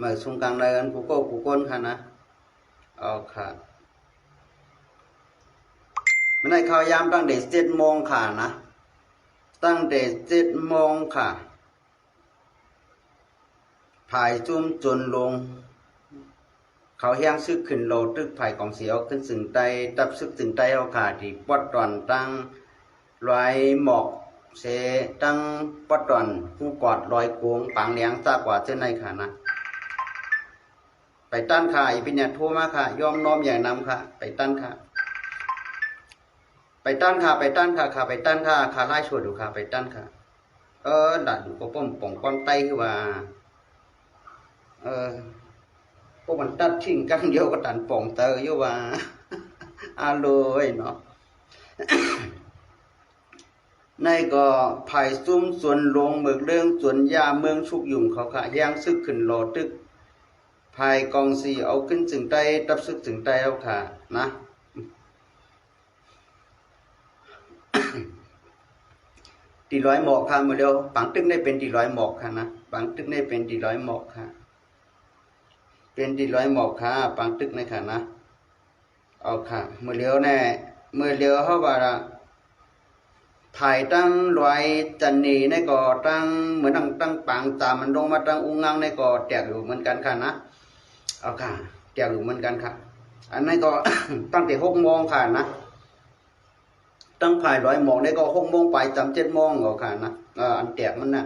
มื่อซุงกลางเลยกันกูโก้กูก้นค่ะนะเอาค่ะไม่ได้เข้ายามตั้งแต่เจ็ดโมงค่ะนะ ตั้งแต่เจ็ดโมงค่ะผายจุ้มจนลง เขาเฮียงซึกขึ้นโลตึกไผ่ของเสียวขึ้นสึงไตตับซึกสึงไตเอาขาดที่ปอดตอนตั้งลอยหมอกเสตั้งปอดตอนผู้กอดลอยโกงปังเลี้ยงซากกว่าเจ้าในขานะ ไปตั้นค่ะอีพิญญาโทมาค่ะยอมน้อมอย่างนำค่ะ ไปตั้นค่ะ ไปตั้นค่ะ ไปตั้นค่ะค่ะ ไปตั้นค่ะค่ะไล่ชวดดูค่ะ ไปตั้นค่ะ เออดัดดูก็ป้อมป่องก้อนไตคือว่าเออพวกมันตัดทิ้งกันเดียวก็ตันป่องเตออยู่ว่าอาเลยเนาะในก็ภายซุ้มส่วนลงเมืองเรื่องส่วนยาเมืองชุกยุ่งเขาค่ะย่างซึกขึ้นโลตึกายกองสีเอาขึ้นถึงใต้ตับซึกถึงใต้เอาค่ะนะตีร้อยหมอกค่ะมาเร็วปังตึกได้เป็นตีร้อยหมอกค่ะนะปังตึกได้เป็นตีร้อยหมอกค่ะ เป็นตีร้อยหมอกค่ะปังตึกในค่ะนะเอาค่ะมือเลี้ยวแน่มือเลี้ยวเขาว่าละถ่ายตั้งรอยจันนีในก่อตั้งเหมือนตั้งตั้งปังตามมันลงมาตั้งอุ้งงังในก่อแตกอยู่เหมือนกันค่ะนะ เอาค่ะ แกอยู่เหมือนกันค่ะอันนั้ก็ ตั้งแต่หกโมงค่ะนะ ตั้งภายร้อยโมงได้ก็หกโมงไปจำเจ็ดโมงเอค่ะนะอันแตกมันนะ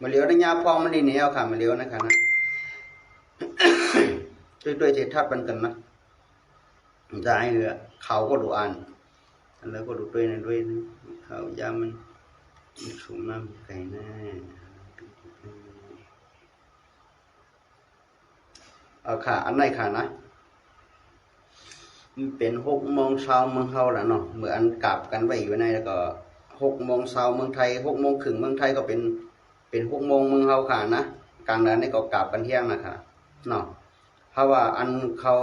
มาเลี้ยวได้ยาพองมันดีเนี่ยวค่ะ มาเลี้ยวนะคะนะด้วยด้วยเททัดมันกันนะจะให้เหลือเขาก็ดูอ่านอันแล้วก็ดูด้วยนะด้วยนะเขายามันมันสูงมากไกลแน่ เอาค่ะอันไหนค่ะนะมันเป็นหกโมงเช้าเมืองเฮาแล้วเนาะเมื่ออันกลับกันไว้อยู่ในแล้วก็หกโมงเช้าเมืองไทยหกโมงครึ่งเมืองไทยก็เป็น เป็นหกโมงเมืองเฮาค่ะนะกลางเดือนนี่ก็กลับกันเที่ยงนะคะเนาะเพราะว่าอันเขา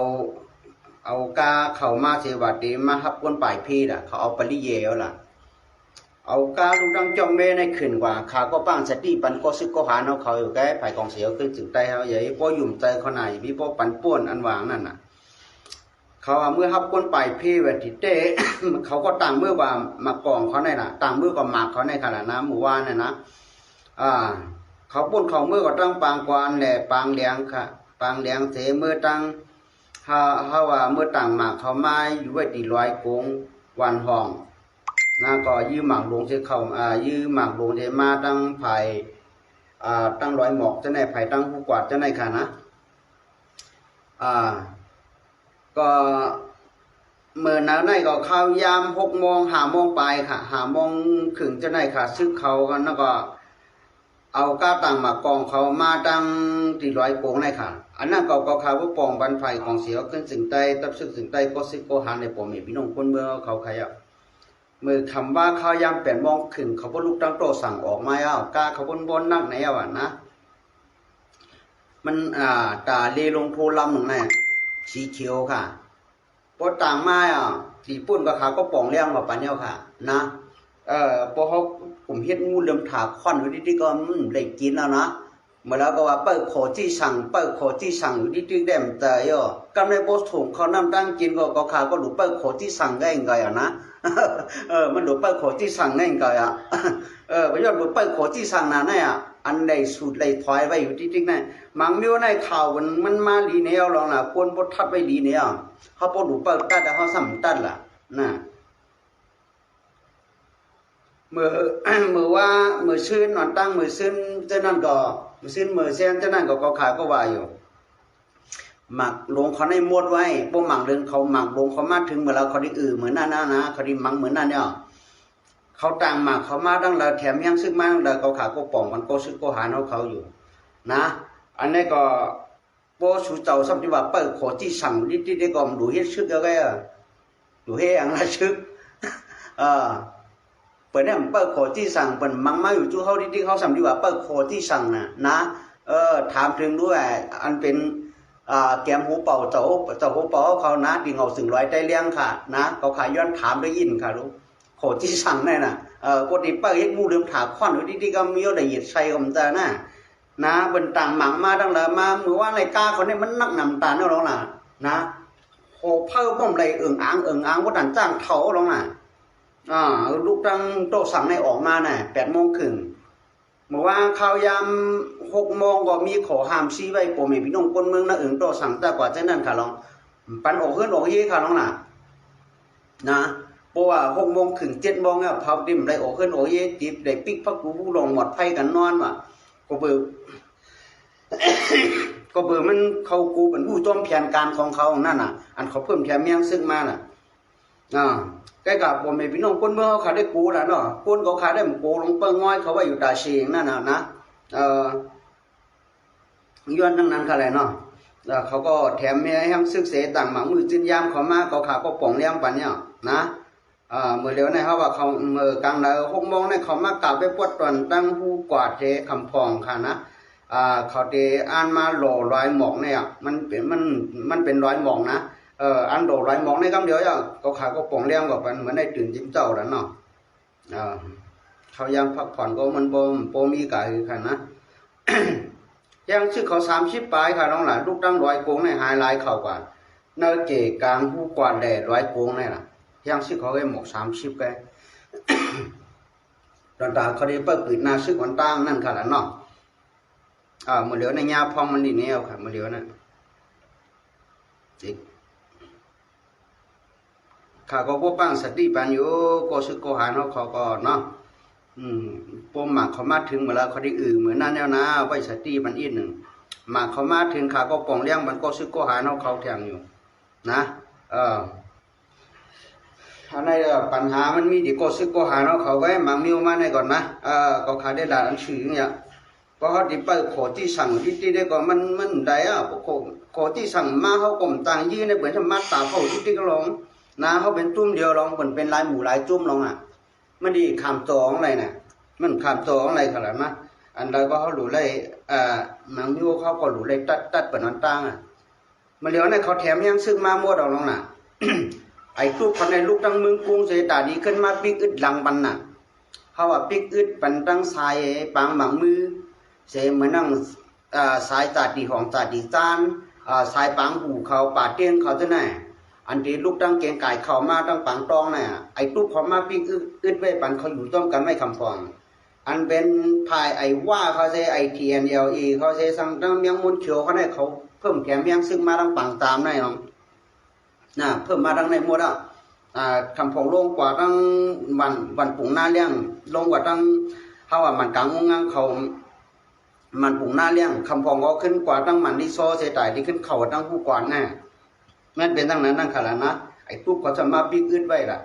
เอากาเขามาเสวัสดีมาฮับก้นป่ายพี่ล่ะ เขาเอาปริเยเอาล่ะ เอากาลูกดังจองเมในขึ้นกว่าขาก็ป้างสติปันก็ซึกก็หาเอาเขาอยู่แก้ไผ่กองเสียวขึ้นถึงใต้เฮาใหญ่ป้อยุ่มใจเขาไหนพี่ป้อปันป้วนอันวางนั่นน่ะเขาว่าเมื่อฮับก้นไปพี่เวทิเต้เขาก็ต่างเมื่อว่ามากองเขาในน่ะต่างเมื่อก็หมากเขาในขณะน้ำหมู่ว่านน่ะนะอ่าเขาปุ้นเขาเมื่อก็ตั้งปางกวานแหล่ปางเลียงค่ะ ปางเลียงเสเมื่อตั้งฮาฮาว่าเมื่อต่างหมากเขาไมาอยู่ไว้ตีร้อยกงวันห้อง นะก็ยื้อหมากลงเสเขาอ่ายื้อหมากลงเสมาตั้งไผ่อ่าตั้งร้อยหมอกจะในไผ่ตั้งผู้กวาดจะในค่ะนะอ่าก็เมื่อนั้นได้ก็เข้ายามหกโมงหาโมงไปค่ะหาโมงขึงจะได้ค่ะ ซึกเขากันแล้วก็ เอาก้าตังมากองเขามาตั้งตีร้อยโกงได้ค่ะ อันนั้นก็ก็ข่าวว่าปองบันไฟของเสียขึ้นสึงใต้ตับซึกสึงใต้ก็ซึกก็หันในปอมีพี่น้องคนเมืองเขาใครอะ มื่อคำว่าข้าวยามแปดโมงขึงเขาก็ลุกตั้งโตสั่งออกมาเอาก้าเขาบนบนนั่งไหนอะนะ มันอ่าตาเลลงโพลำหนึ่งแน่สีเขียวค่ะพอต่างมาอะสีปุ่นกับขาก็ป่องเลี้ยงมาปานเนี้ยค่ะ นะเอ่อพอเขาผมเฮ็ดงูเหลือมถาควันอยู่ดีๆก็อืมได้กินแล้วนะ เมื่อแล้วก็ว่าเปิดโคที่สั่งเปิดโคที่สั่งอยู่ดีๆได้มแต่ย่อกำในโบถุงเขานำตั้งกินก็ก็ขาก็หลุดเปิดโคที่สั่งได้ไงอะนะเออมันหลุดเปิดโคที่สั่งได้ไงอะเออประโยชน์หลุดเปิดโคที่สั่งน่ะเนี่ยอันใดสูตรใดถอยไว้อยู่ดีๆนั่นมังมียวในข่าวมันมันมาลีแนวหรอกน่ะควรบ่ทัดไว้ลีแนวเขาบ่หลุดเปิดตัดแต่เขาสำตัดล่ะน่ะมือเมื่อว่าเมื่อซื่นนอนตั้งมือซื่นเจ้านั่นก็ มือซื่นมือเส้นเจ้านั่นก็ก็ขายก็ว่าอยู่หมักลงเขาในมดไว้พวกหมักเดินเขาหมักลงเขามาถึงเมื่อเราเขาได้อือเหมือนนั่นนะนะเขาได้มังเหมือนนั่นเนี่ยเขาต่างหมักเขามาตั้งเราแถมยังซึกมาตั้งเราเขาขายก็ป่องมันก็ซึกก็หาเอาเขาอยู่ นะ อันนี้ก็โปสูเจ้าสัมที่ว่าเปิดขอที่สั่งนิดๆได้ก็มดูเฮ็ดซึกแล้วก็ดูเฮ็ดอย่างละซึกอ่า เปิดเนี่ยเปิดโคที่สั่งเปิดมังมาอยู่จู่เขาที่เขาสั่งดีกว่าเปิดโคที่สั่งน่ะนะเออถามถึงด้วยอันเป็นอ่าแกมหูเป่าเจ้าเจ้าหูเป่าเขานะดิ่งเอาสึงร้อยใต้เลี้ยงค่ะ นะเขาขายย้อนถามได้ยินค่ะลูกโคที่สั่งนี่น่ะเออปกติเปิดเฮ็ดงูเหลือมถามควันอยู่ดีๆก็มีอาได้เหยียดใส่ก็มันจะน่ะนะเบิ่นต่างหมังมาตั้งแต่มามือว่าไรกาคนนี้มันนักนำตาเนาะลงน่ะนะโหเพิ่มบ่มไรเอิงอ่างเอิงอ่างว่าดันจ้างเถาลงน่ะ อ่าลูกตั้งโตะสั่งในออกมาน่ะแปดโมงครึ่งเมื่อว่าข้าวยามหกโมงก็มีขอห้ามซีไว้ผมเห็นพี่น้องคนเมืองนะเอิงโตะสั่งแต่กว่าเจ้านั่นค่ะลอง ปันออกเฮือนออกเย่ค่ะลองน่ะ นะเพราะว่าหกโมงถึงเจ็ดโมงเนี่ยพับดิมได้ออกขึ้นโอเย่จิบได้ปิกพักกูผู้ลงหมดไฟกันนอนว่ะก็เบื่อก็เบื่อมันเขากูเป็นผู้ต้มแผนการของเขานั่นน่ะ อันเขาเพิ่มแถมเมียงซึ่งมาน่ะอ่า ใกล้กับผมเองพี่น้องคนเมื่อเขาขาได้กูแล้วเนาะคนเขาขาได้หมกูลงเปิ้งง้อยเขาว่าอยู่ตาเชียงนั่นน่ะนะเออย้อนทั้งนั้นค่ะแหละเนาะแล้วเขาก็แถมเมียให้ซึกเสต่างหมังมือจิ้นยามเขามาเขาขาก็ป่องเลี้ยงปันเนี่ยนะเอ่าเมื่อเร็วในเขาว่าเขาเมื่อกลางเดือนหกโมงในเขามากราบไปปวดตอนตั้งหูกวาดเทคำพองค่ะนะอ่าเขาเดอ่านมาหล่อรอยหมอกเนี่ยมันเป็นมันมันเป็นรอยหมอกนะ เอออันโหลรอยหมอกในคำเดียวอะเขาขาก็ป่องเลี้ยงแบบมันเหมือนได้ตื่นจิ้มเจ้าแล้วเนาะเขายังพักผ่อนก็มันบ่มบ่มีกายคือกันนะยังชื่อเขาสามชิบปลายค่ะน้องหลานลูกตั้งร้อยโกงในหายลายเข่ากว่าเนอเจกลางผู้กวาดแดดร้อยโกงนี่ล่ะยังชื่อเขาไอ้หมกสามชิบแกตอนตาเขาได้เปิดปิดหน้าซึกวันตั้งนั่นค่ะล่ะเนาะอ่ามือเหลียวในยาพองมันดีแนวค่ะมือเหลียวนั่นจิก ข้าก็พวกปังสติปัญโยก็ซึกโกหาเนาเขาก็เนาะอืมปมหมากเขามาถึงเมื่อแล้วเขาได้อื่นเหมือนนั่นแล้วนะไว้สติมันอีกหนึ่งหมากเขามาถึงขาก็ปองเลี้ยงมันก็ซึกก็หาเนาเขาแทงอยู่ นะ เอออันนี้ปัญหามันมีที่ก็ซึกก็หาเนาเขาก็ให้มังมิวมาในก่อนนะเออก็ขาได้ด่าอันชื่อเนี่ยก็เขาที่ไปขอที่สั่งที่ที่ได้ก็มันมันได้อะขอขอที่สั่งมาเขากลมต่างยืนในเหมือนธรรมะตาเขาที่ที่ก็ลง นะเขาเป็นจุ่มเดียวลองเหมือนเป็นลายหมูลายจุ่มลองอะ มันดีคำตองอะไรน่ะมันคำตองอะไรขนาดนะอันใดก็เขาหลูเลยอ่ามังยูเขาก็หลูเลยตัดตัดเปิดนันตั้งอะมาเลี้ยวในเขาแถมยังซึ่งมาหมดเอาลงน่ะ ไอ้ลูกคนในลูกตั้งเมืองกรุงเสตาดีขึ้นมาปิกอึดหลังบันน่ะเขาว่าปิกอึดปันตั้งสายปางหมังมือเสเหมือนนั่งอ่าสายตาดีของตาดีจานอ่าสายปางหูเขาป่าเตี้ยงเขาจะไหน อันที่ลูกตั้งเกงไก่เขามาตั้งปังตองเนี่ยไอ้ลูกเขามาปิ้งอึดอึดไว้ปันเขาอยู่ต้อมกันไม่คำฟอง อันเป็นพายไอ้ว่าเขาใช้ไอทีเอ็นเอลีเขาใช้สั่งตั้งเมียงมุนเขียวเขาได้เขาเพิ่มแถมเมียงซึ่งมาตั้งปังตามได้น้องนะเพิ่มมาตั้งในหมดอะอ่าคำพองลงกว่าตั้งวันวันปุ่งหน้าเลี้ยงลงกว่าตั้งเขาว่ามันกลางงงงเขามันปุ่งหน้าเลี้ยงคำพองก็ขึ้นกว่าตั้งมันที่โซเสียตายที่ขึ้นเขาตั้งผู้กวาดแน่ มันเป็นตั้งนั้นนั่งขนาดนะไอ้ปุ๊บเขาจะมาปิ๊กอึดไว้ล่ะ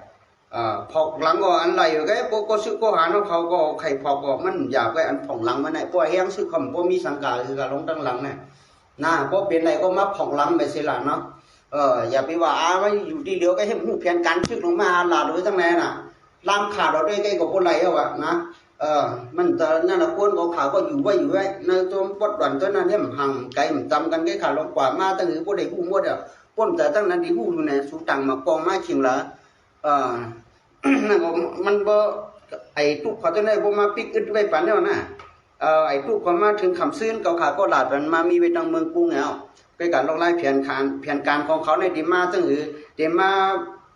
อ่าพอกหลังก็อันไหลก็ไอ้พวกก็ซื้อก็หาของเขาก็ไข่พอกก็มันอยากไว้อันผ่องหลังมันไหนพวกเฮียงซื้อคำพวกมีสังกาคือการลงตั้งหลังเนี่ยนะพวกเป็นอะไรก็มาผ่องหลังไปสิล่ะเนาะเอออย่าไปว่าอ้าว่อยู่ดีเดียวก็เห็นหูเพียนการชึกลงมาหลาโดยตั้งแน่น่ะลามขาดเราด้วยใกล้กับพวกไรเอาวะนะเออมันจะนั่นนะคนก็ขาวก็อยู่ไว้อยู่ไว้ในตัวปดวันตัวนั้นเนี่ยมันห่างไกลมันจำกันใกล้ขาดลงกว่ามาตั้งหือพวกเด็กผู้มดอะ ป้อมแต่ตั้งนั้นที่หูอยู่ในสูตังมากองม้ขิงละเอ่อนั่นก็มันบ่ไอ้ทุกข์เขาจะได้บ่มาปิกอึดไว้ปันแล้วนะเอ่อไอ้ทุกข์เขามาถึงคำซื้นเขาขาก็หลาดมันมามีไว้ทางเมืองกรุงแล้วไปการลงไล่แผนการแผนการของเขาในดีมาตั้งหือเดมา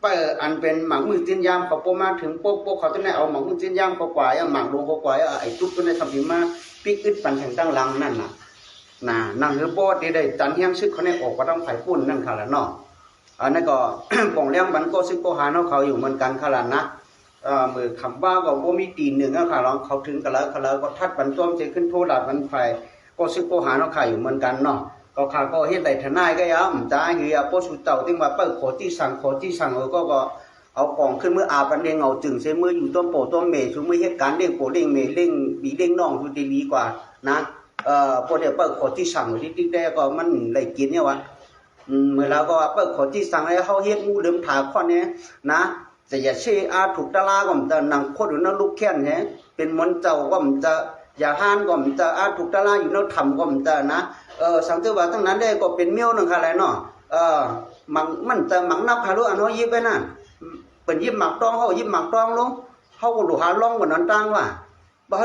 เปิดอันเป็นหมักมือจิ้นยามเขาโปมาถึงโป๊กโป๊กเขาจะได้เอาหมักมือจิ้นยามเขากว่าอย่างหมักลงเขากว่าไอ้ทุกข์ตัวในคำพิมาปิกอึดปันแห่งตั้งหลังนั่นน่ะ น่ะนั่งเฮือบอดได้ตันเฮียงซึกเขาในออกก็ต้องไผ่ปุ่นนั่นค่ะละเนาะอันนั้นก็ป่องเลี้ยงมันก็ซึกก็หาเนาะเขาอยู่เหมือนกันค่ะละนะเออมือคำว่าก็บ่มีตีนหนึ่งอะค่ะลองเขาถึงกันแล้วค่ะแล้วก็ทัดบันต้มเจขึ้นโทษหลาดมันไฟก็ซึกก็หาเนาะค่ะอยู่เหมือนกันเนาะก็ค่ะก็เฮ็ดได้ทนายก็ยามจ้าเฮียโปสุเต่าที่มาเปิดขอที่สั่งขอที่สั่งเออก็ก็เอากองขึ้นเมื่ออาบันเดงเอาจึงเสมืออยู่ต้มโปต้มเมชุมือเหตุการณ์เด้งโปเด้งเมเด้งบีเด้งน้องคือดีกว่านะ เอ่อพอเดี๋ยวเปิดขอที่สั่งไว้ที่ได้ก็มันได้กินเนี่ยวะอืมเมื่อแล้วก็เปิดขอที่สั่งแล้วเขาเฮ็ดงูเดิมถาข้อนี้นะแต่อย่าเชื่ออาถูกตะลาก็มันจะนังโคตรอยู่นั่นลูกแค้นเนี่ยเป็นมนเจ้าก็มันจะอย่าห้านก็มันจะอาถูกตะลาอยู่นั่นทำก็มันจะนะเออสังเกตว่าทั้งนั้นได้ก็เป็นเมี้ยวหนึงค่ะแหละเนาะเออมันมันจะมังนับพารุอันเฮายิบไปนั่นเป็นยิบหมักตองเฮายิบหมักตองลงเฮาก็ดูหาล่องบนนั้นตั้งว่านันตังหมางคูเป็นลำในมันดีนักมันดีมีสีหมอกลายปากลูกลายเฮงลูกน่ะนะหมากเป็นตังก้า หมา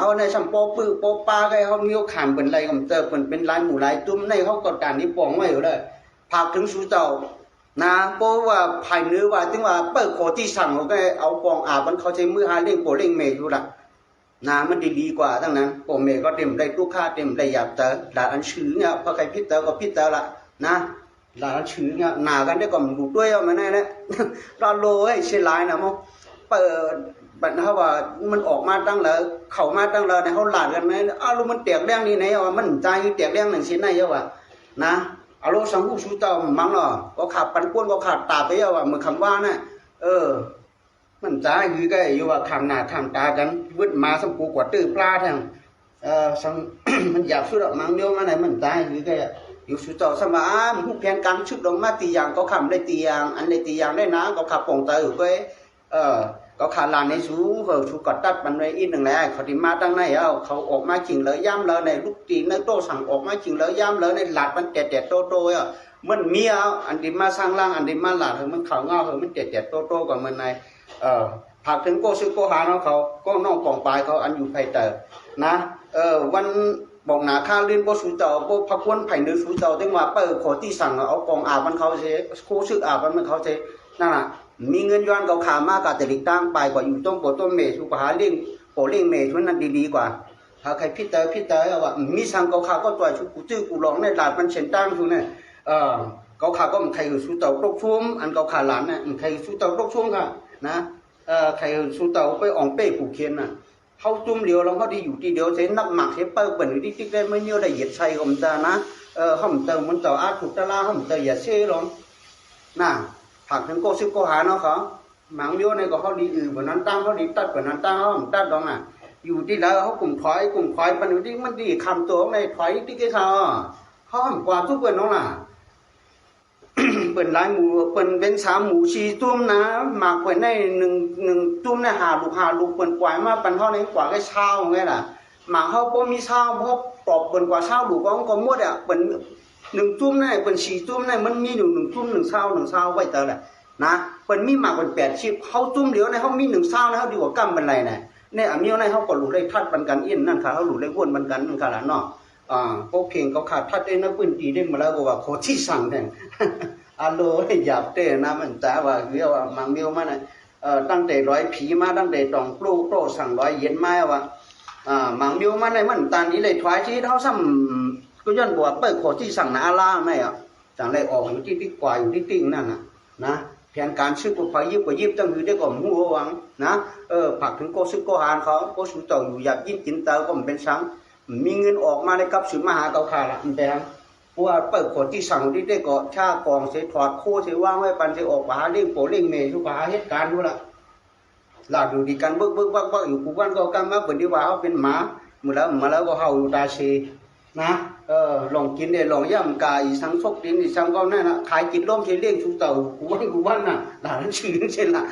เขาในสัมโปปื้อโปปาก็เขามีโอขามเป็นไรกับเจอเป็นเป็นลายหมู่ลายตุ้มในเขากดการนี้ปองไว้อยู่เลยพากถึงสู่เจ้านะเพราะว่าภายเนื้อว่าถึงว่าเปิดโคที่สั่งเขาก็เอากองอาบมันเขาใช้มือหาเล่งโปเล่งเมย์อยู่ละ นะมันดีดีกว่าทั้งนั้นโปเมก็เต็มได้ลูกค้าเต็มได้หยาบเตอด่าอันชื้อเนี่ยพอใครพิจเตอก็พิจเตอละนะด่าอันชื้อเนี่ยหนากันได้ก็มันดูด้วยเอามาแน่นะรอโลให้เชลายนะมั้งเปิดบัดเขาว่ามันออกมาตั้งแล้วเข้ามาตั้งแล้วเนี่ยเขาหลาดกันไหมอ้าวลูกมันเตียกเรื่องนี้ไหนว่ามันใจเตียกเรื่องหนึ่งชิ้นไหนเยอะว่ะนะอารมณ์สังหูสูเจ้ามั้งเนาะก็ขาดปันป้วนก็ขาดตาไปเอาว่ามือคำว่าน่ะเออ มันจ้าคือก็อยู่ว่าคำหน้าคำตากันวึดมาสัมปูกว่าตื้อปลาทงเออสังมันอยากสุดออกมังเดียวมาไหนมันจ้าคือก็อยู่สูเจ้าสมาอ้มผู้แผนการชุดลงมาตีอย่างก็คำได้ตีอย่างอันได้ตีอย่างได้นะก็ขับปงตออยู่ก็เออก็ขาลานในสูเออสูกอดตัดมันไว้อีกหนึ่งแล้วเขาที่มาตั้งไหนเอาเขาออกมาจริงเลยย่ำเลยในลูกตีนในโตสั่งออกมาจริงเลยย่ำเลยในหลาดมันแตะแตะโตโตอะมันเมียอันที่มาสร้างร่างอันที่มาหลาดเฮามันเขาเงาเฮามันเจ็ดเจ็ดโตโตๆกับมันใน เออผักถึงโกซื้อโกหาเนาะเขาก็น้องกองปลายเขาอันอยู่ไผเตอนะเออวันบอกหนาข้าลื่นบ่สูเจ้าบ่พักวนไผเนื้อสูเจ้าจังว่าเปิดขอที่สั่งเอากองอาบมันเขาเสโคซื้ออาบมันเขาเสนั่นน่ะมีเงินย้อนเขาขามากกะแต่ลิกตั้งไปกว่าอยู่ต้มโปต้มเมสุปหาเลี้ยงโปเลี้ยงเมชุนนั้นดีๆกว่าถ้าใครพิจารพิจารว่ามีสังเขาขาก็ตัวชุกูจื้อกูร้องในหลาดมันเฉินตั้งทุนเนี่ยเออเขาขาก็มันใครอยู่สู้เต่าตกชุ่มอันเขาขาหลานน่ะมันใครสู้เต่าตกชุ่มค่ะ นะเออใครสู้เต่าไปอ่องเป้ผูกเคียนน่ะเขาจุ่มเดียวแล้วเขาที่อยู่ที่เดียวเส้นนักหมักเส้นเปิ้ลเปิ่นอยู่ที่ที่ได้ไม่เยอะได้เหยียดใส่ก็มันตานะเออเขามันเติมมันเต่าอาถูกตะลาเขามันเตาอย่าเซ่ลงน่ะผักถึงโกซิโกหาเนาะเขาหมังเดียวในก็เขาดีอื่นบนนั้นตั้งเขาดีตัดบนนั้นตั้งเขามันตัดดองอะอยู่ที่แล้วเขากลุ่มถอยกลุ่มถอยมันอยู่ที่มันดีคำตัวในถอยที่กี่เขาเขาห้ามกว่าทุกคนน้องล่ะ เปิดหลายหมูเปิดเป็นสามหมูชีตุ้มนะหมากเปิดในหนึ่งหนึ่งตุ้มในหาลูกหาลูกเปิดกว่ามาปันเท่านี้กว่าก็เช่าไงล่ะหมากเขาพอมีเช่าเพราะปอบเปิดกว่าเช่าลูกก็ก็หมดอะเปิดหนึ่งตุ้มในเปิดชีตุ้มในมันมีอยู่หนึ่งตุ้มหนึ่งเช่าหนึ่งเช่าไว้เตอแหละนะเปิดมีหมากเปิดแปดชิปเขาตุ้มเดียวในเขามีหนึ่งเช่านะเขาดีกว่ากำเป็นไรนะเนี่ยอามีในเขาก็รู้ได้ทัดบันกันเอินนั่นค่ะเขารู้ได้วนบันกันนั่นค่ะล่ะเนาะอ่าพวกเข่งเขาขาดทัดได้นักปืนตีได้มาแล้วก็ว่าโคที่สั่งแทง อาโลให้หยาบเต้นะมันจ้าว่าเรียกว่ามังเดียวมันเอ่อตั้งแต่ร้อยผีมาตั้งแต่ตองปลูกโตสั่งร้อยเย็นมาว่าอ่ามังเดียวมันในมันตานนี้เลยถวายที่เท่าซ้ำก็ย้อนบอกว่าเปิดโคที่สั่งนาล่าไม่อะจังเลยออกอยู่ที่ที่กว่าอยู่ที่ติ้งนั่นน่ะนะแผนการซื้อกูพายิบกว่ายิบตั้งคือได้ก่อนหัววังนะเออผักถึงโกซื้อโกหานเขาโกสูเต่าอยู่อยากยินจินเตาก็มันเป็นสังมีเงินออกมาในกับสือมหาเกาขาละมันแดงเพราะ ว่าเปิดขดที่สั่งที่ได้ก็ชากองเสียถอดโคเสียว่างไว้ปันเสียออกมาหาเลี้ยงโปเลี้ยงเมย์ทุกหาเหตุการณ์ดูละหลาดอยู่ดีกันเบิกเบิกบักบักอยู่กูวันก็กำมาเปิดดีว่าเขาเป็นหมาเมื่อแล้วมาแล้วก็เฮาอยู่ตาเชนะเออลองกินได้ลองย่ำกายสังซกดินอีสังก็นั่นนะขายกินร่มใช้เลี้ยงชูเต่ากูวันกูวันน่ะหลานชื่อเช่นละ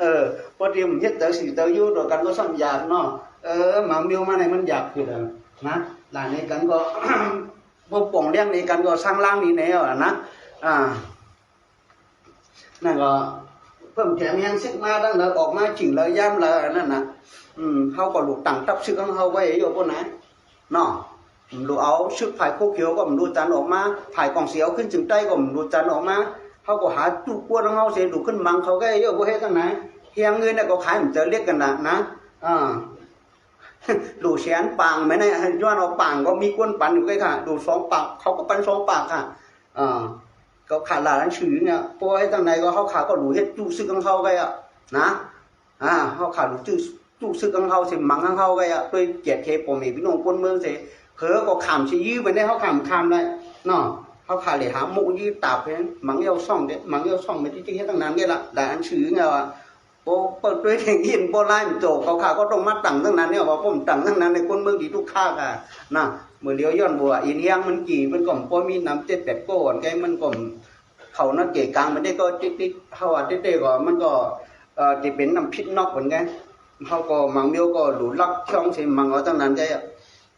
เออพอดีมันเฮ็ดเตอสีเตออยู่ตัวกันก็ซ้ำยากเนาะเออหมาเมียวมาในมันอยากคือเดิมนะหลานในกันก็ พวกป่องเลี้ยงในกันก็สร้างร่างนี้แนวอ่นะอ่านั่นก็เพิ่มแถมยังซึกมาตั้งแต่ออกมาจริงเลยย่ำเลยนั่นน่ะอืมเขาก็ลูกตั้งตับซึกของเขาไว้อยู่พวกนั้นเนาะดูเอาชึกฝ่ายโคเขียวก็มันดูจันออกมาฝ่ายกองเสียวขึ้นจึงใต้ก็มันดูจันออกมาเขาก็หาจุดกวนของเขาเสียดูขึ้นมังเขาก็เยอะบ่เฮ็ดทั้งไหนเฮียงเงินเนี่ยก็ขายมันจะเรียกกันนะนะอ่า ดูแสนปางไหมเนี่ยย้อนเอาปางก็มีกวนปันอยู่ใกล้ค่ะดูสองปากเขาก็ปันสองปากค่ะอ่าก็ขาดหลานชื่อเนี่ยพวกให้ทั้งไหนก็เขาขาก็ดูเฮ็ดจู้ซึกของเขาก็อะนะอ่าเขาขาดูจู้จู้ซึกของเขาเสิมังของเขาก็อะด้วยเกียรติเคปมีพี่น้องคนเมืองเสเผลอก็ขำชิยื้อไปได้เขาขำคำได้เนาะเขาขาเลยหาหมูยื้อตาเพนมังเยาซ่องเด็ดมังเยาซ่องไม่ที่จริงให้ตั้งนานเนี่ยละแต่อันชื่อไงวะ โปเปิดด้วยแข่งยินโบราณโจกเขาขาก็ต้องมาตั้งตั้งนั้นเนี่ยว่าผมตั้งตั้งนั้นในคนเมืองดีทุกข้าค่ะนะเมื่อเลี้ยวย้อนบัวอินยังมันกี่มันก่อมพอมีน้ำเจ็ดแปดโก้อนแกมันก่อมเขานั่นเก๋กลางมันได้ก็ติ๊ดติ๊ดเขาว่าติ๊ดติ๊ดก็มันก็เอ่อจะเป็นน้ำพิษนอกเหมือนกันเขาก็มังเมียวก็หลุดลักช่องเสียมังเอาตั้งนั้นได้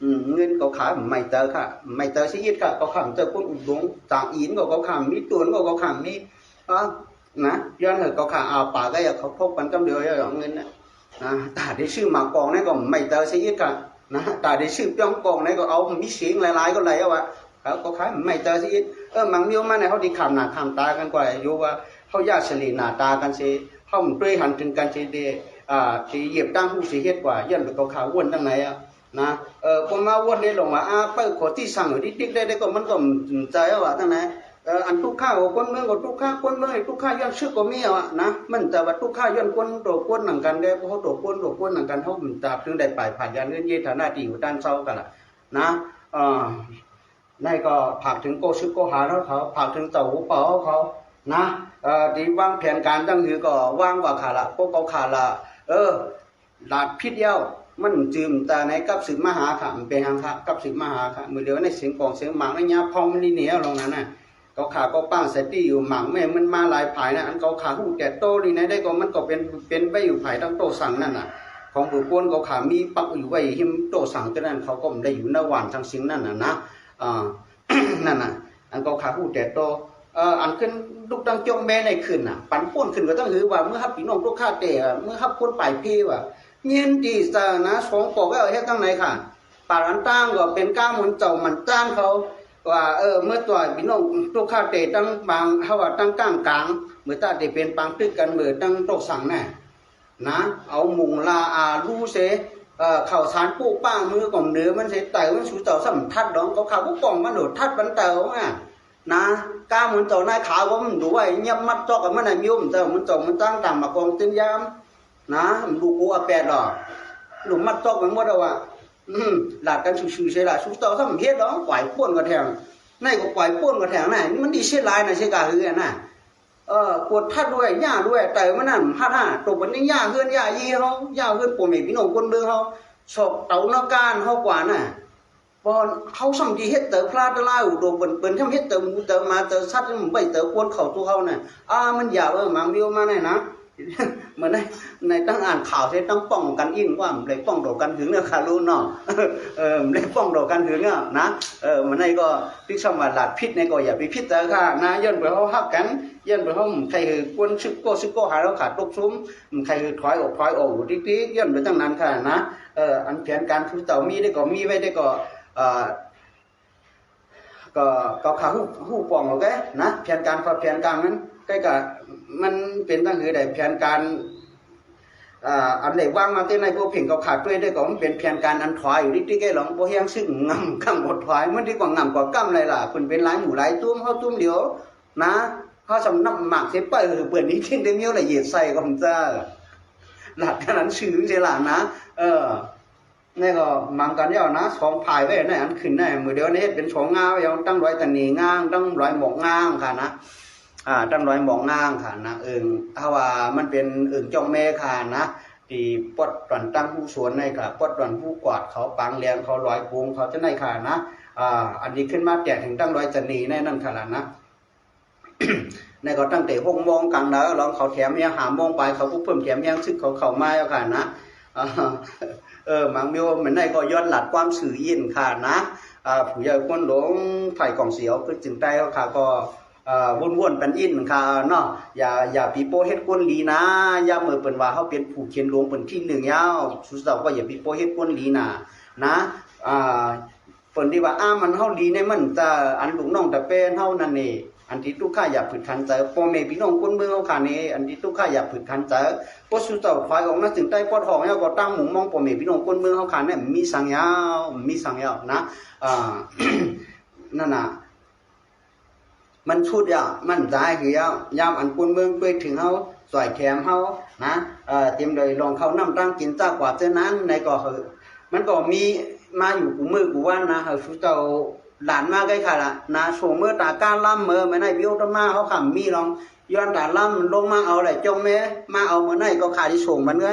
อืมเงินเขาขายไม่เจอค่ะไม่เจอชีวิตค่ะเขาขำเจอคนอุดมต่างอินก็เขาขำมีตัวก็เขาขำมีอะ นะย้อนเหอะเขาขาเอาป่าก็อย่าเขาพบกันกำเดียวอย่างเงินนะแต่ได้ชื่อหมากกองนี่ก็ไม่เจอชีวิตค่ะนะแต่ได้ชื่อเปียงกองนี่ก็เอามีเสียงหลายๆก็เลยว่าเขาเขาขายไม่เจอชีวิตเออมังเมียวมาเนี่ยเขาดีขำหน้าขำตากันกว่าอยู่ว่าเขาญาติเฉลี่ยหน้าตากันสิเขามันด้วยหันถึงกันสิเดอ่าที่เหยียบตั้งผู้เสียเหตุกว่าย้อนไปเขาขาวนตั้งไหนอะนะเออผมมาวนนี้ลงมาอ่าไปขอที่สั่งอยู่ที่ติ๊กได้ได้ก็มันก็ใจว่าทั้งนั้น อันทุกข้าก็คนเมืองก็ทุกข้าคนเมือทุกข้าย้อนชื่อก็มีอะนะมันแต่ว่าทุกข้าย้อนคนโตคนหนังกันได้เพราะเขาโตคนโตคนหนังกันเขาจับถึงได้ปลายผ่านยันเงินเย็นฐานะที่อยู่ด้านเศร้ากันล่ะนะเออนี่ก็ผักถึงโกซึกโกหาแล้วเขาผักถึงเต่าหูเป่าเขานะเออที่วางแผนการตั้งคือก็วางว่าขาละพวกเขาขาละเออลาดพิษเย้ามันจืมแต่ในกับสืบมหาค่ะมันเป็นทางค่ะกับสืบมหาค่ะมือเดียวในเสียงกองเสียงหมังในยาพองมันนี่เหนียวลงนั้นน่ะ ก็ขาก็ป้างใส่ตี้อยู่หมังแม่มันมาหลายผายนะอันเขาขาหูแก่โตนี่นะได้ก็มันก็เป็นเป็นไปอยู่ผายตั้งโตสั่งนั่นน่ะ ของผู้กวนเขาขามีปักอยู่ไว้หิมโตสั่งก็นั้นเขาก็ไม่ได้อยู่ในหวานทางสิ่งนั่นน่ะนะอ่านั่นน่ะ อันเขาขาหูแต่โตเอ่ออันขึ้นลูกดังจงแม่ในขึ้นน่ะ ปันป้วนขึ้นก็ต้องคือว่าเมื่อฮับพี่น้องลูกค้าเตะเมื่อฮับคนปลายพีว่าเงียนดีสานะสองปอกก็เอาเฮ็ดตั้งไหนค่ะป่ารันตั้งก็เป็นก้ามันเจ้ามันจ้านเขา ว่าเออเมื่อตัวพี่น้องลูกค้าเตตั้งบางเฮาว่าตั้งกลางกลางเมื่อตาเตเป็นปางตึกกันเมื่อตั้งโตะสั่งแน่นะเอาหมุงลาอาลูเสเอ่อข่าวสารปูป้างมือของเนื้อมันเสไตมันสูเจ้าสัมทัดดองเขาข่าวผู้กองมันโดดทัดบันเตาอะนะก้ามันเจ้านายขาวว่ามันดูไว้เงียบมัดจอกกับมันน่ะมิ้วมันเจ้ามันเจ้ามันตั้งตามมากองตึ้งยามนะดูกูอาแปดหรอหลุมมัดตอกไปหมดแล้วอะ หลาดกันชูๆใช่ละชูต่อถ้ามเฮ็ดดอกปล่อยป้วนก็แทงในก็ปล่อยป้วนก็แทงน่ะมันดีเสียหลายนะเสียกาคือน่ะเออกดทัดด้วยหญ้าด้วยแต่มันนั่นฮัดห่าตกบันนี้หญ้าเฮือนหญ้ายีเฮาหญ้าเฮือนปู่แม่พี่น้องคนเมืองเฮาสอบเตานอกการเฮากว่าน่ะบอนเขาสำจีเฮ็ดเตอพลาดลาอุดมเปิ้นเปิ้นทำเฮ็ดเตอหมูเตอมาเตอสัตว์มันใบเตอควรเข้าตัวเฮาน่ะอ่ามันยาวเออมังวิวมาหน่ะนะ มือนในในตั้งอ่านข่าวใช่ต้องป้องกันอินว่ามันเลยป้องโดกันถึงเนี่ยคารุเนาะเออมันเลยป้องโดกันถึงอะนะเออมันในก็พิสมัยหลาดพิษในก็อย่าไปพิษแต่ค่ะนะย้อนไปเขาฮักกันย้อนไปเขาใครคือกวนซึกโกซึกโกหาเราขาดตกซุ้มใครคือถอยออกถอยออกอยู่ติ๊กย้อนไปตั้งนานค่ะนะเอออันแผนการทุเต่ามีได้ก็มีไว้ได้ก็เอ่อก็ก็ขาหูหูปองโอเคนะแผนการพอแผนการนั้นใกล้กับ มันเป็นตั้งคือได้แผนการอ่าอันไหนว่างมาที่ในพวกเพ่งก็ขาดด้วยได้ก็มันเป็นแผนการอันถอยอยู่ที่ที่แกหลงบ่เฮียงซึ่งงำกำบดถอยมันดีกว่างำกว่ากํเลยล่ะเพิ่นเป็นหลายหมู่หลายตุ้มเฮาตุ้มเดียว นะเขาสำนักหมักเสไปเออเปิ้นนี้ทิ้งได้เมียวละเอียดใส่ก็ผมจ้าหลักขนาดชื่อเจล่ะนะเออนี่ก็มังกันยาวนะสองผายไว้ในอันขึ้นได้มือเดียวนี้เฮ็ดเป็นสองงาว้เอาตั้งร้อยตะหนีง้างตั้งร้อยหมอกง้างค่ะนะ อ่าตั้งร้อยหมอกง้างค่ะนะเอิงถ้าว่ามันเป็นเอิงจ้องแม่ค่ะนะที่ปดตอนตั้งผู้สวนในค่ะปดตอนผู้กวาดเขาปังเลี้ยงเขาร้อยพุงเขาจะในค่ะนะอ่าอันนี้ขึ้นมาแจกถึงตั้งร้อยตะหนีในนั่นค่ะล่ะนะในก็ตั้งแต่หกโมงกลางแล้วลองเขาแถมเนี่ยหาโมงไปเขาก็เพิ่มแถมยังซึกเขาเขามาแล้วค่ะนะอเออมังมิวเหมือนในก็ย้อนหลัดความสื่อยินค่ะนะอ่าผู้ใหญ่คนหลงไผ่กล่องเสียวคือจึงได้เขาค่ะก็ อ่าวนๆเป็นอินค่ะเนาะอย่าอย่าปีโป้เฮ็ดกวนลีนะอย่าเมื่อเปิ้นว่าเฮาเป็นผู้เขียนลวงเปิ้นที่หนึ่งยาวสุดเจ้าก็อย่าปีโป้เฮ็ดกวนลีนะนะอ่าเปิ้นที่ว่าอ้ามันเฮาหลีในมันจะอันลูกน้องแตะเป็นเฮานั่นนี่อันที่ทุกข้าอย่าผึดคันเจอพ่อแม่พี่น้องคนเมืองเฮาค่ะนี่อันที่ทุกข้าอย่าผึดคันเจอพอสุดเจ้าควายออกมาถึงใต้ปอดหองแล้วก็ตั้งหมุงมองปอมพี่น้องคนเมืองเขาขานเนี่ยมีสังยาวมีสังยาวนะอ่านั่นน่ะ มันชุดยาวมันใจคือยาวยามอันคนเมืองไปถึงเฮาสอยแคมเฮานะเอ่อเตรียมเลยลองเขาน้ำตั้งกินจ้ากว่าเจ้านั้นในก็คือมันก็มีมาอยู่กูมือกูว่านะเฮาสุดเจ้าหลานมาใกล้ค่ะละนะโชว์เมื่อตาการล่ำเมื่อไม่ได้บิวตมาเขาขำมีลองย้อนตาล่ำลงมาเอาอะไรจงแม่มาเอาเมื่อไหนก็ขาดที่ส่งมันไง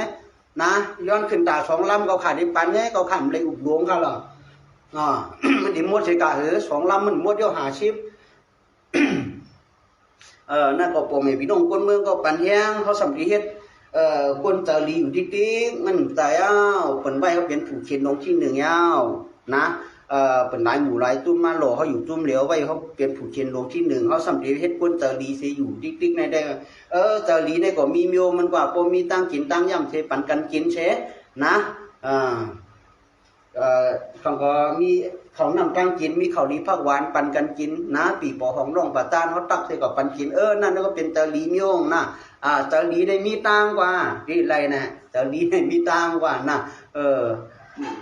นะย้อนขึ้นตาสองล่ำก็ขาดที่ปันไงก็ขำเลยอุดดวงเขาหรออ่ามันดิมดเสกาเหอสองล่ำมันมดเดียวหาชิป เออนั่นก็ปมให้พี่น้องคนเมืองก็ปันแห้งเขาสำลีเฮ็ดเอ่อคนตาลีอยู่ติ๊กๆมันตายอ้าวเปิ้นไว้เขาเป็นผู้เขียนลงที่หนึ่งยาวนะเอ่อเป็นหลายหมู่หลายตุ้มมาหล่อเขาอยู่ตุ้มเหลียวไว้เขาเป็นผู้เขียนลงที่หนึ่งเขาสำเร็จเฮ็ดก้นเตอรีเสอยู่ติ๊กๆในได้เออเตอรีในก็มีเมียวมันกว่าปมีตั้งกินตั้งย่ำเทปันกันกินเชนะอ่าเอ่อเขาก็มี ของนำตั้งกิน มีข้าวดีผักหวานปันกันกินนะปีปอของร่องปะต้านเขาตักใส่กับปันกินเออนั่นก็เป็นตาหลีมิโยงนะอ่าเตาหลีได้มีตังกว่าที่ไรนะตาหลีได้มีตังกว่านะเออ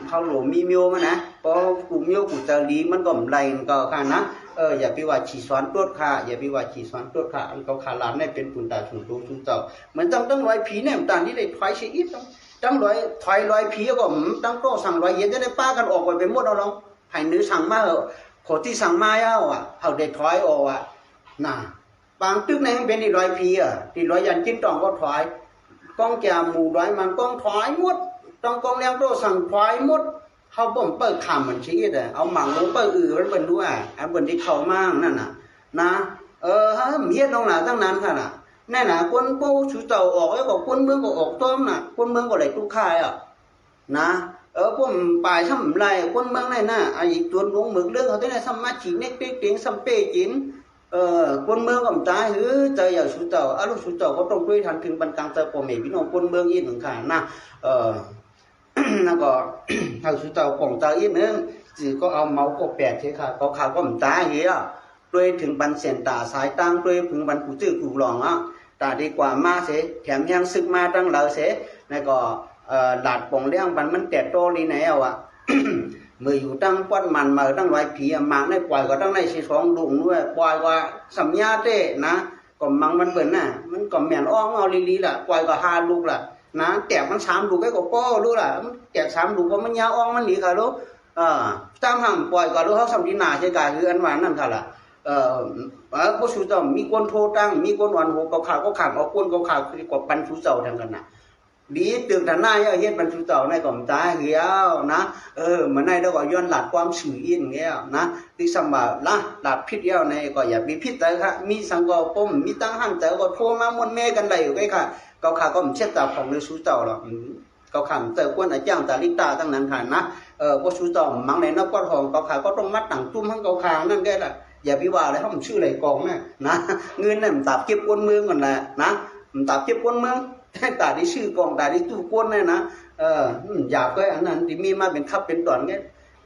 เขาหลวมีมิโยมันนะพราะกูมิโยกูเตาหลีมันก็ไรก็ค่ะนะเอออย่าไปว่าฉีสอนตรวจค่ะอย่าไปว่าฉีสอนตรวจค่ะอันเขาขาลานได้เป็นปุ่นตาสูงตูสูงเจ้าเหมือนต้องต้องร้อยผีเนี่ยต่างที่ได้ถอยชีอิดต้องตั้งร้อยถอยร้อยผีก็อืมตั้งโต๊ะสั่งร้อยเย็นจะได้ป้ากันออกไปเป็นหมดเอาลอง ให้นื้อสั่งมาเหอะขอที่สั่งมาเอ้าอะเขาได้ถอยออกอะน่ะบางตึกในมันเป็นที่ร้อยผีอะที่ร้อยยันจิ้นตองก็ถอยก้องแกหมู่ร้อยมันก้องถอยหมดต้องก้องเลี้ยงโตสั่งถอยหมดเขาบ่มเปิดคำมันชี้อ่เอาหมังลงเปิดอือมันเป็นด้วยอันเป็นที่เขามากนั่นน่ะ นะ เออฮะเมียตรงไหนตั้งนั้นค่ะน่ะแน่น่ะคนปูชูเต่าออกแล้วก็คนเมืองก็ออกต้มน่ะคนเมืองก็เลยทุกข์คายอะนะ เออพวกปลายทำไรคนเมืองไหนน่ะไอ้ตัวหลวงหมึกเรื่องเขาได้ในสมาชิกเน็กเป๊กเตียงสัมเป้จินเออคนเมืองก็ตายหือเจออย่างชูเต่าอาลูกชูเต่าก็ต้องด้วยทันถึงบรรกังเตอร์ปอมเมพี่น้องคนเมืองอีกหนึ่งค่ะนะเออแล้วก็เอาชูเต่าป่องเตออีกหนึ่งจือก็เอาเมาส์ก็แปดใช่ค่ะเขาข่าวก็มันตายเหี้ยด้วยถึงบันเสียนตาสายตั้งด้วยถึงบันผู้จื้อผู้หลองอะตาดีกว่ามาเสแถมยังซึกมาตั้งเหลาเสแล้วก็ หลาดปองเลี้ยงบันมันแตกโตลีไหนเอาอะมืออยู่ตั้งป้อดมันมาตั้งไว้ผีมังได้ปล่อยก็ตั้งในสีทองดุงด้วยปล่อยว่าสัมญาเต้นะก็มังมันเบิ่นน่ะ มันก็แม่นอ้องเอาลีลีล่ะปล่อยก็ห้าลูกล่ะนะแตกมันสามลูกไอ้ก็ป้อรู้ล่ะมันแตกสามลูกก็มันยาอ้องมันหนีค่ะลูกอ่าตามห่างปล่อยก็รู้เขาสัมดีนาใช่กายคืออันหวานนั่นค่ะล่ะเอ่อเอ่อบ่ชูเจ้ามีคนโทรตั้งมีคนอ่อนหัวเขาขาก็ขังเอาคนเขาขาคือกว่าปันชูเจ้าทางกันน่ะ ดีตึกทางหน้าเยอะเฮ็ดปันชูเจ้าในก่อมตาเหี่ยวนะเออมันในแล้วก็ย้อนหลัดความสื่ออินเงี้ยนะที่สมบัติละหลัดพิษเดียวในก็อย่ามีพิษเตอค่ะมีสังกอปมมีตั้งหั่นเตอก็โทรมามวนแม่กันได้อยู่ไว้ค่ะเขาขาก็มเช็ดตาของในชูเจ้าหรอกอืมเขาขำเตอกวนอาจ้างตาลิตาตั้งนั้นค่ะนะเออบ่ชูเจ้ามังในนกกอดหองเขาขาก็ต้องมัดตั้งตุ้มให้เขาขางนั่นแกล่ะอย่าไปว่าอะไรเขามันชื่ออะไรกองนะนะเงินเนี่ยมันตับเก็บกวนเมืองก่อนแหละนะมันตับเก็บกวนเมือง ต่ตาที่ชื่อกองตาที่ตู้กวนเนี่ยนะเอออยากก็อันนั้นที่มีมาเป็นคับเป็นตอนเงี้ย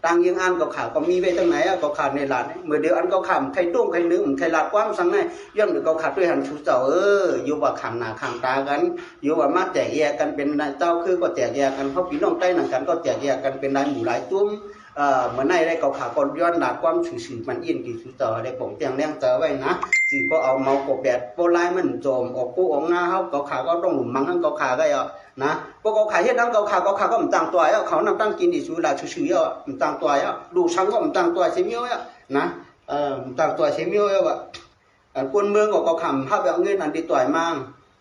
ตังยังอันก็ข่าวก็มีไว้ตั้งไหนอะก็ข่าดในหลาดเมื่อเดียวอันก็ขำใครต้มใครนึกใครหลาดความสังไงย่อมหรือก็ขาดด้วยหันชูเจ้าเอออยู่ว่าขำหน้าขำตากันอยู่ว่ามาแตกแยกกันเป็นนายเจ้าคือก็แตกแยกกันเพราะพี่น้องใต้หนังกันก็แตกแยกกันเป็นนายหมู่หลายตุ้ม เออเหมือนในได้เกาขาก่อนย้อนหลักความสื่อสื่อมันอินกี่สุดต่อได้ผมเตียงเลี้ยงเจอไว้นะสื่อก็เอาเมาส์กบแบดโปลายมันโจมออกกู้ออกงาเขาเกาขาก็ต้องหลุมมังทั้งเกาขาก็เอานะพวกเกาขาเฮ็ดทั้งเกาขาเกาขาก็มันตั้งตัวเอาเขานำตั้งกินดิสูหลาชื่อๆเอามันตั้งตัวเอาดูช่างก็มันตั้งตัวเสียมิโเอานะเอ่อมันตั้งตัวเสียมิโเอาว่าเอ่อคนเมืองก็กาขำฮับเอาเงินอันดีต่อยมั่ง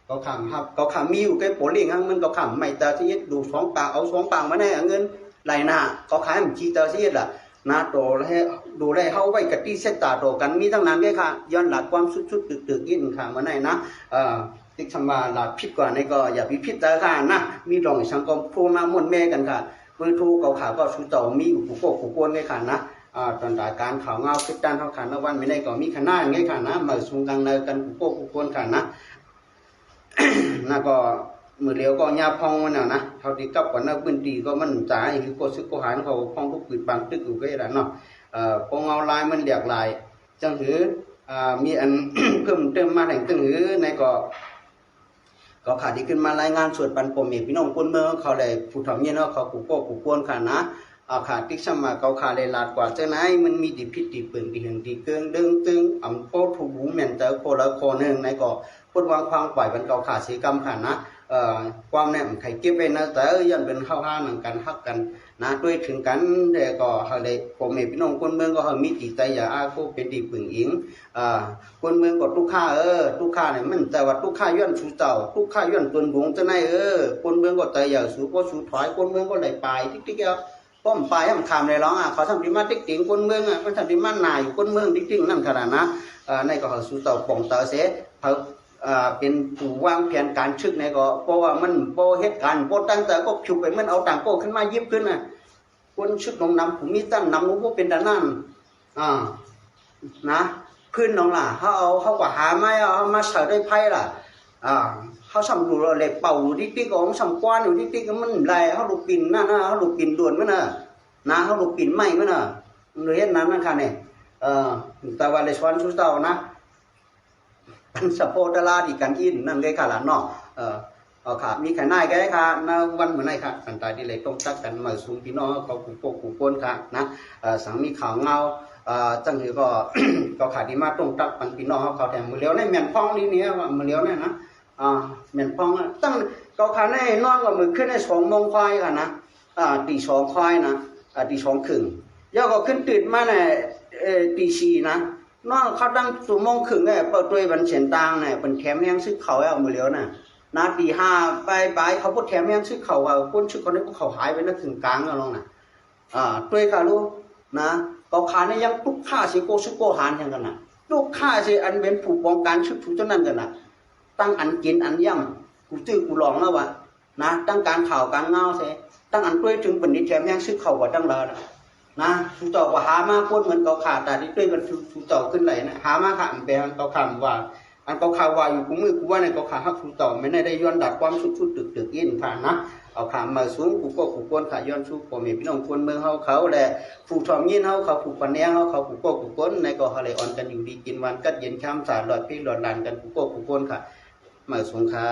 กาขำฮับกาขำมีอยู่ใกล้โปลิงทั้งมันกาขำไม่แตาที่ดูสองปากเอาสองปากมาได้เอาเงิน ไหลหน้าเกาขายมันชีตาที่ล่ะนะโตให้ดูแลเฮาไว้กะตี้เสตตาโตกันมีทั้งนั้นเด้ค่ะย้อนหลักความสุดๆตึกๆยินค่ะมาไหนนะเอ่อติกชมาหลักผิดกว่าในก็อย่าพิพิตอค่ะนะมีรองสังคมโทรมาม่วนแม่กันค่ะเพื่อทูเก่าขาก็สุดเต่ามีอยู่ผู้โกผู้กนไงค่ะนะอ่าตอนดาการข่าวเงาคิดด้านเท่าขันวันไม่ได้ก็มีคณะอย่างไงค่ะนะมาสูงกังเนกันผู้โกผู้กนค่ะนะนะก็ มือเลี้ยวก็ยาพองมันน่ะนะเท่าที่กับกันนะพื้นที่ก็มันจ่ายคือก็ซึกก็หารเขาพองก็ปิดบางตึกอยู่ก็ได้เนาะเอ่อปองเอาลายมันเรียกลายจังหืออ่ามีอันเพิ่มเติมมาแห่งตึงหือในก็ก็ขาดที่ขึ้นมารายงานส่วนปันปมเอกพี่น้องคนเมืองเขาเลยผู้ทำเนี่ยเนาะเขากูโก้กูกวนค่ะนะอาขาดที่สมาเขาขาเลยลาดกว่าเจ้าไหนมันมีดิพิษดิเปิงดิเฮงดิเกิงดึงตึงอ่ำโปถูบุ้งเหม็นเจอโคละโคหนึ่งในก็พูดวางความปล่อยมันเขาขาดสีกรรมค่ะนะ ความเนี่ยใครเก็บไว้นะแต่ยันเป็นข้าวห้าหนังกันฮักกันนะด้วยถึงกันแต่ก็เขาเลยผมเอกพี่น้องคนเมืองก็เขามีจิตใจอย่าอาโคเป็นดิปึงอิงอ่าคนเมืองก็ทุกข้าเออทุกข้าเนี่ยมันแต่ว่าทุกข้าย้อนชูเต่าทุกข้าย้อนตนหลวงจะไหนเออคนเมืองก็ใจอย่าสูก็สูถอยคนเมืองก็ไหลไปติ๊กติ๊กเอาป้อมปลายให้มันคำเลยร้องอะเขาทำดีมาติ๊กติ๊งคนเมืองอะมันทำดีมาหนาอยู่คนเมืองติ๊กติ๊งนั่นขนาดนะอ่อในก็เขาสูเต่าป่องเต่าเสเขา เป็นผู้วางแผนการชึกในก็เพราะว่ามันโปเหตุการณ์โปตั้งแต่ก็ฉุกไปมันเอาต่างโกขึ้นมายิบขึ้นน่ะคนชุดลงน้ำผมมีตั้นนำนุ้งพวกเป็นด้านนั่นอ่านะพื้นน้องล่ะเขาเอาเขากว่าหาไม้เอามาใส่ด้วยไพ่ล่ะอ่าเขาสำรวจเลยเป่าดิ๊กดิ๊กของสำกวนอยู่ดิ๊กดิ๊กมันไรเขาลูกปิ่นนั่นนะเขาลูกปิ่นด่วนมั้ยน่ะนะเขาลูกปิ่นไม้มั้ยน่ะเลยเห็นนั้นนะคะเนี่ยเออแต่ว่าในช้อนชุดเต่านะ สะโพดลาดีกันอินนั่นเลยค่ะหลานเนาะเออเอาค่ะ มีใครนายก็ได้ค่ะนะวันเหมือนไหนค่ะอันตายดีเลยต้องตักกันมาสูงพี่น้องเขากูโปกกูโกนค่ะนะเออสังมีข่าวเงาเอ่อจังหือก็ก็ขาดดีมาตรงตักปันพี่น้องเขาแถมมือเลี้ยวในเมียนพองนี่เนี่ยว่ามือเลี้ยวเนี่ยนะอ่าเมียนพองตั้งก็ขาในนอนก็มือขึ้นในสองโมงควายค่ะนะอ่าตีสองควายนะอ่าตีสองครึ่งย่อก็ขึ้นตื่นมาเนี่ยเอ่อตีสี่นะ นอนเขาตั้งสูโมงครึ่งเนี่ยเปิดด้วยบันเฉียนตางเนี่ยเป็นแถมยังซื้อเขาเอามือเลี้ยวน่ะนาตีห้าไปไปเขาพูดแถมยังซื้อเขาเอาคนชื่อคนนี้เขาหายไปนักถึงกลางแล้วลงน่ะอ่าด้วยค่ะลูกนะก็ขาเนี่ยยังตุกค่าสิโกสุโกหานอย่างกันน่ะตุกค่าสิอันเป็นผู้ปองกันชุดถูกเท่านั้นกันน่ะ ตั้งอันกินอันย่ำกูตื้อกูลองแล้ววะนะตั้งการข่าวการเงาเสตั้งอันด้วยถึงปนิแถมยังซื้อเขาว่าตั้งเลยนะ นะถูเจ้าก็หามาพูดเหมือนเขาขาดแต่ที่ด้วยกันถูเจ้าขึ้นไหลนะหามาขาดแปลงเขาขาดว่า อันเขาขาว่าอยู่กูมือกูว่าในเขาขาหักถูเจ้าไม่ได้ย้อนดัดความชุดชุดตึกตึกยินผ่านนะเอาขามาสูงกูก็กูก้นขาย้อนชูพ่อแม่พี่น้องคนเมืองเฮาเขาแหละผูกทอมยินเฮาเขาผูกปันแนงเฮาเขากูก็กูก้นในก็เฮาเลอ่อนกันอยู่ดีกินวันกัดเย็นข้ามสารหลอดพี่หลอดหลานกันกูก็กูก้นค่ะมาสูงค่ะ